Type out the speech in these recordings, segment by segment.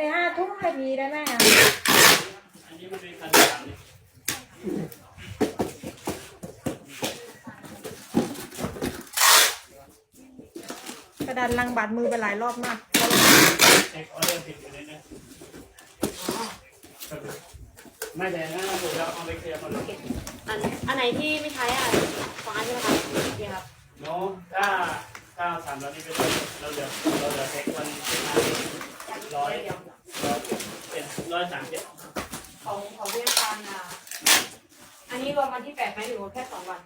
ในห้าทุ่มนาทีได้ไหมอะอันนี้มันเป็นคันสามนี่กระดานลังบาดมือไปหลายรอบมาก เช็คออเดอร์ผิดอยู่ในนี้ไม่แต่งั้นเราถูกแล้วเอาไปเคลียร์มาเลยอันอันไหนที่ไม่ใช้อะฟ้าใช่ไหมคะโอเคครับเนาะถ้าถ้าสามร้อยนี่เป็นเราเหลือเราเหลือเช็ควันที่มาร้อยร้อยเจ็ด ร้อยสามเจ็ดของของพี่น้ำตาลอะอันนี้รวมวันที่แปดไหมหรือว่าแค่สองวัน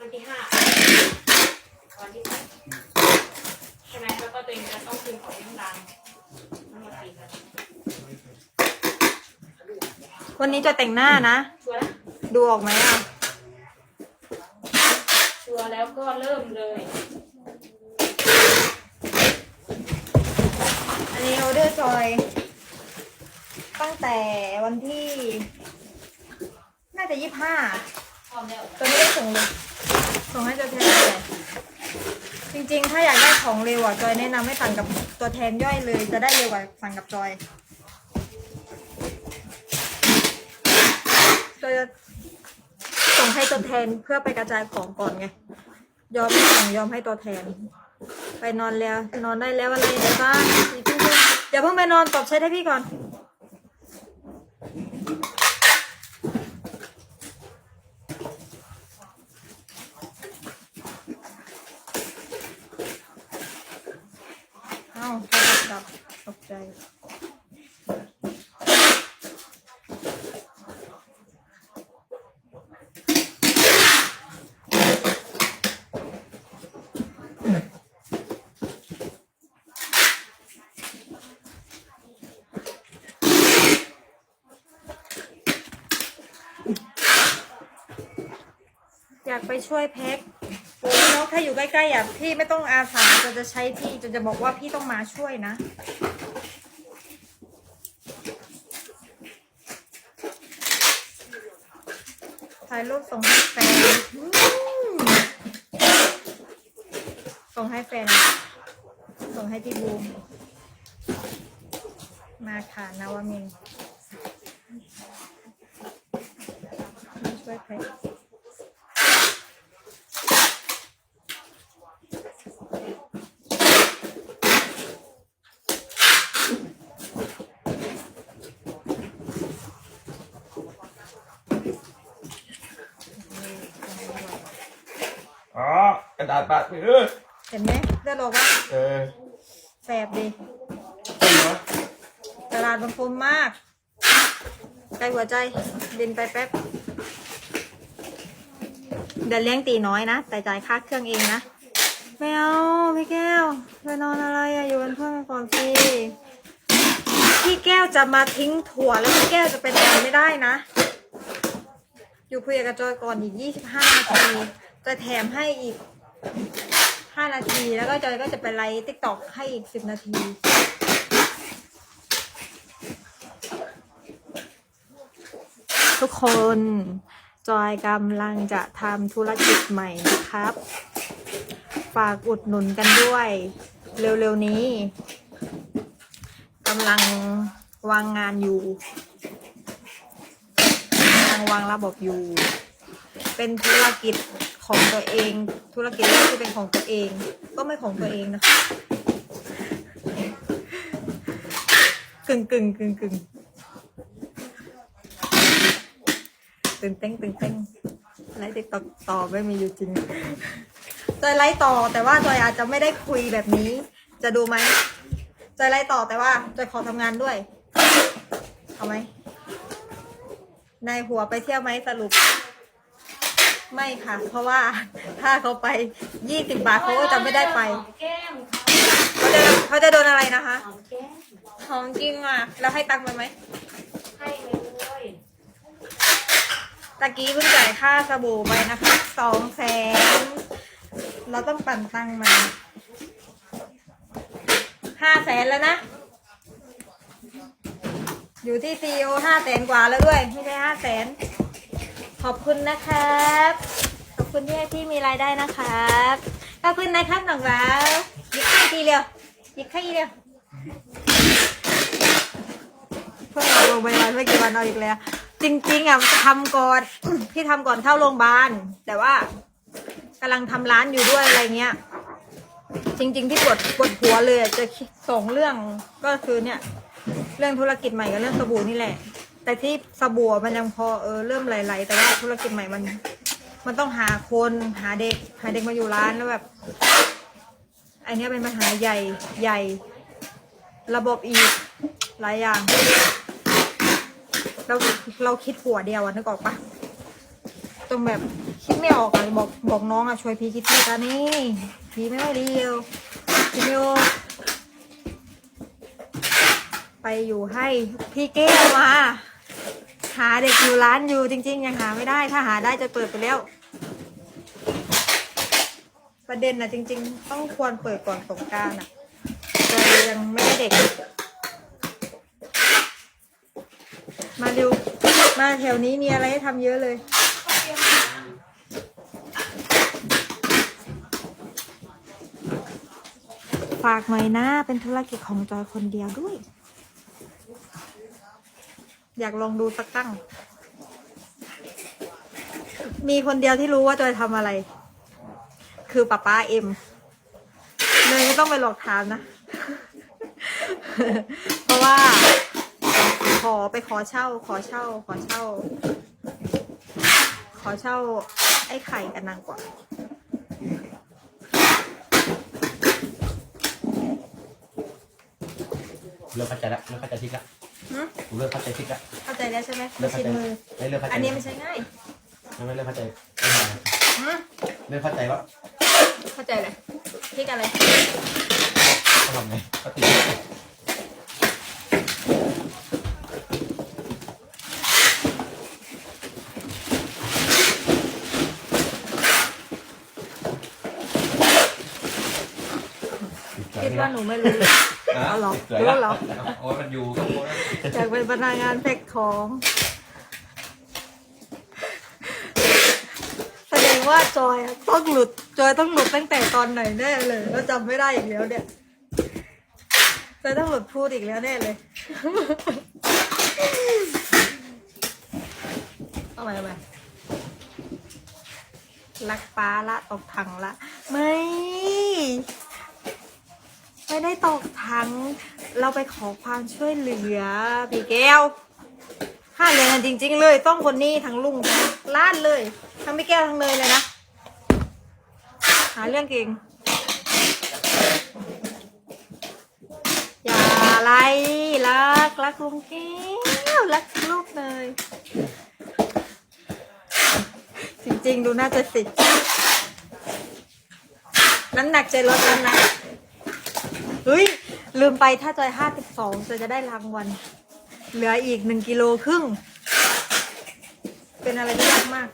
วันที่ห้าวันที่แปดใช่ไหมแล้วก็ตัวเองจะต้องคืนของพี่น้ำตาลทั้งหมดสี่กันวันนี้จะแต่งหน้านะ ชัวร์นะดูออกไหมอะ ชัวร์แล้วก็เริ่มเลย อันนี้ออเดอร์จอย ตั้งแต่วันที่ น่าจะยี่ห้าพร้อมแล้ไม่ได้ส่งเลยส่งให้ตัวแทนเลยจริงๆ ถ้าอยากได้ของเร็วอะจอยแนะนำให้สั่งกับตัวแทนย่อยเลย จะได้เร็วกว่าสั่งกับจอยจอยจะส่งให้ตัวแทนเพื่อไปกระจายของก่อนไงยอมส่งยอมให้ตัวแทน ไปนอนแล้วนอนได้แล้วอะไรได้บ้างอีกครึ่งชั่วโมงอย่าเพิ่งไปนอนตอบแชทให้พี่ก่อน เอ้าโทรศัพท์ดับตกใจ อยากไปช่วยแพ็คโอ้ยนกถ้าอยู่ใกล้ๆอะพี่ไม่ต้องอาสาจะจะใช้พี่จะจะบอกว่าพี่ต้องมาช่วยนะ ถ่ายรูปส่งให้แฟนส่งให้แฟน ส่งให้พี่บูม มาค่ะนวมินทร์มาช่วยแพ็ค อ๋อก ระดาษปาดมือเห็นไหมเลือดออกว่าเออแสบดีจริงเหรอกระดาษมันคมมากใกล้หัวใจบินไปแป๊บ เดี๋ยวเลี้ยงตีน้อยนะแต่จ่ายค่าเครื่องเองนะไม่เอาพี่แก้วไปนอนอะไรอะอยู่เป็นเพื่อนกันก่อนสิพี่แก้วจะมาทิ้งถั่วแล้วพี่แก้วจะไปนอนไม่ได้นะ อยู่คุยกับจอยก่อนอีกยี่สิบห้านาทีจะแถมให้อีก ห้านาทีแล้วก็จอยก็จะไปไลฟ์ติ๊กต็อกให้อีกสิบนาทีทุกคน จอยกำลังจะทำธุรกิจใหม่นะครับ ฝากอุดหนุนกันด้วย เร็วๆนี้กำลังวางงานอยู่กำลังวางระบบอยู่ เป็นธุรกิจ ของตัวเอง ธุรกิจที่เป็นของตัวเอง ก็ไม่ของตัวเองนะคะกึ่งกึ่งกึ่งกึ่งตื่นเต้นตื่นเต้นไลฟ์ติ๊กต็อกต่อไม่มีอยู่จริงจอยไลฟ์ต่อแต่ว่าจอยอาจจะไม่ได้คุยแบบนี้ จะดูไหมจอยไลฟ์ต่อแต่ว่าจอยขอทำงานด้วยเอาไหมในหัวไปเที่ยวไหมสรุป ไม่ค่ะ เพราะว่าถ้าเขาไปยี่สิบบาทเขาก็จะไม่ได้ไป หอมแก้มเขาจะเขาจะโดนอะไรนะคะหอมแก้มของจริงอะแล้วให้ตังค์ไปไหมให้เลยตะกี้เพิ่งจ่ายค่าสบู่ไปนะคะสองแสนเราต้องปั่นตังค์มาห้าแสนแล้วนะ อยู่ที่ซีโอห้าแสนกว่าแล้วด้วย ไม่ใช่ห้าแสน ขอบคุณนะครับ ขอบคุณที่ให้พี่มีรายได้นะครับ ขอบคุณนะครับหน่องแล้วยิกให้ทีเดียวยิกให้ทีเดียวเพิ่งออกโรงพยาบาลไม่กี่วันเอาอีกแล้ว จริงๆอะทำก่อน พี่ทำก่อนเข้าโรงพยาบาล แต่ว่ากำลังทำร้านอยู่ด้วยอะไรเงี้ย จริง ๆ ที่ปวดปวดหัวเลยจะสองเรื่องก็คือเนี่ย เรื่องธุรกิจใหม่กับเรื่องสบู่นี่แหละ แต่ที่สบู่มันยังพอเออเริ่มไหลๆ แต่ว่าธุรกิจใหม่มัน มันต้องหาคนหาเด็ก หาเด็กมาอยู่ร้านแล้วแบบอันนี้เป็นปัญหาใหญ่ใหญ่ ระบบอีกหลายอย่าง เราเราคิดหัวเดียวอะนึกออกปะตรงแบบคิดไม่ออกอะบอกบอกน้องอะช่วยพี่คิดทีกันนี่พี่ไม่ไหวเดียวพี่ไม่ออกไปอยู่ให้พี่เก้วมา หาเด็กอยู่ร้านอยู่จริงๆยังหาไม่ได้ถ้าหาได้จะเปิดไปแล้ว ประเด็นนะจริง ๆ ต้องควรเปิดก่อนสงการอะเรายังไม่ได้เด็ก มาเร็วมาแถวนี้มีอะไรให้ทำเยอะเลยฝากหน่อยนะเป็นธุรกิจของจอยคนเดียวด้วย อยากลองดูสักตั้ง มีคนเดียวที่รู้ว่าจอยทำอะไร คือป้าป้าเอ็มเลยไม่ต้องไปหลอกถามนะ เพราะว่า ขอไปขอเช่า ขอเช่า ขอเช่า ขอเช่า ไอ้ไข่กันนางกว่าเลิกเข้าใจละเลิกเข้าใจทิศละ หึผมเลิกเข้าใจทิศละเข้าใจแล้วใช่ไหมเลิกเข้าชิใจนมือ ไม่เลิกเข้าใจอันนี้ไม่ใช่ง่ายไม่ไม่เลิกเข้าใจไม่เป็นไรหึเลิกเข้าใจแล้วเข้าใจเลยพริกอะไรเขาทำไงก็ติดติดใจคิดไหมว่าหนูไม่รู้ เอาเหรอติดใจรู้เหรอ โอ้ยมันอยู่ก็โอ้ยอยากเป็นพนักงานแพ็คของแสดงว่าจอยอะต้องหลุดจอยต้องหลุดตั้งแต่ตอนไหนแน่เลย แล้วจำไม่ได้อีกแล้วเนี่ยจอยต้องหลุดพูดอีกแล้วแน่เลยเอาใหม่เอาใหม่รักป้าละตกถังละ ไม่ ไม่ได้ตกถังเราไปขอความช่วยเหลือพี่แก้วห้าเรียนกันจริง ๆ เลยต้องคนนี้ทั้งลุงทั้งล้านเลย ทั้งพี่แก้วทั้งเนยเลยนะ หาเรื่องเก่งอย่าไล่รักรักลุงแก้วรักลูกเนยจริง ๆ ดูน่าจะสิน้ำหนักใจลดแล้วนะ เฮ้ย ลืมไปถ้าจอยห้าสิบสองจอยจะได้รางวัล เหลืออีกหนึ่งกิโลครึ่ง เป็นอะไรที่ยากมาก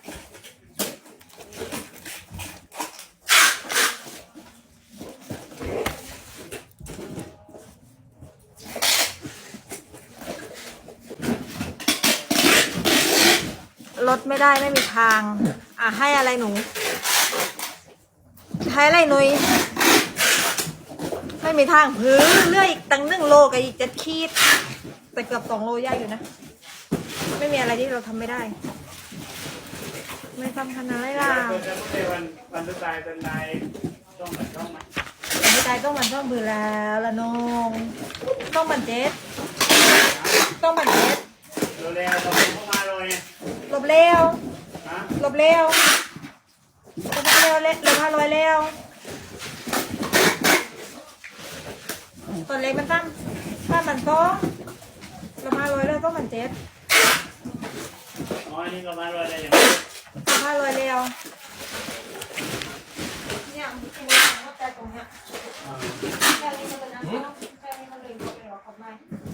ลดไม่ได้ไม่มีทาง อะให้อะไรหนู ให้อะไรหนุย ไม่มีทางพื้นเลื่อยอีกตั้งหนึ่งโลกับอีกเจ็ดขีด แต่เกือบสองโลยากอยู่นะ ไม่มีอะไรที่เราทำไม่ได้ ไม่ทำขนาดไรล่ะเปิดจะไม่วันวันสุดท้ายเป็นนายต้องแบบต้องมาแต่ไม่ตายต้องมันต้องมือแล้วละนงต้องมันเจ็ดต้องมันเจ็ดเร็วๆเราเข้ามาเลยหลบเร็วนะ หลบเร็วหลบเร็วเร็วเร็วพาลอยเร็ว ตัวเล็กมันตั้งถ้ามันต้องหลบพาลอยเร็วต้องมันเจ็ดอ๋อนี่ก็มาเลยเลยอย่างถ้าลอยเร็วเนี่ยมันเป็นอย่างว่าแต่ตรงเนี้ยแค่นี้มันเป็นน้ำแค่นี้มันเลยเป็นหรอครับไม่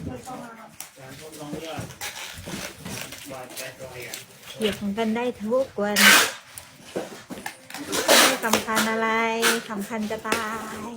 ไม่ต้องมาครับการทดลองเลือกบาดใจตัวเองเหยียบของกันได้ทุกวันไม่สำคัญอะไรสำคัญจะตาย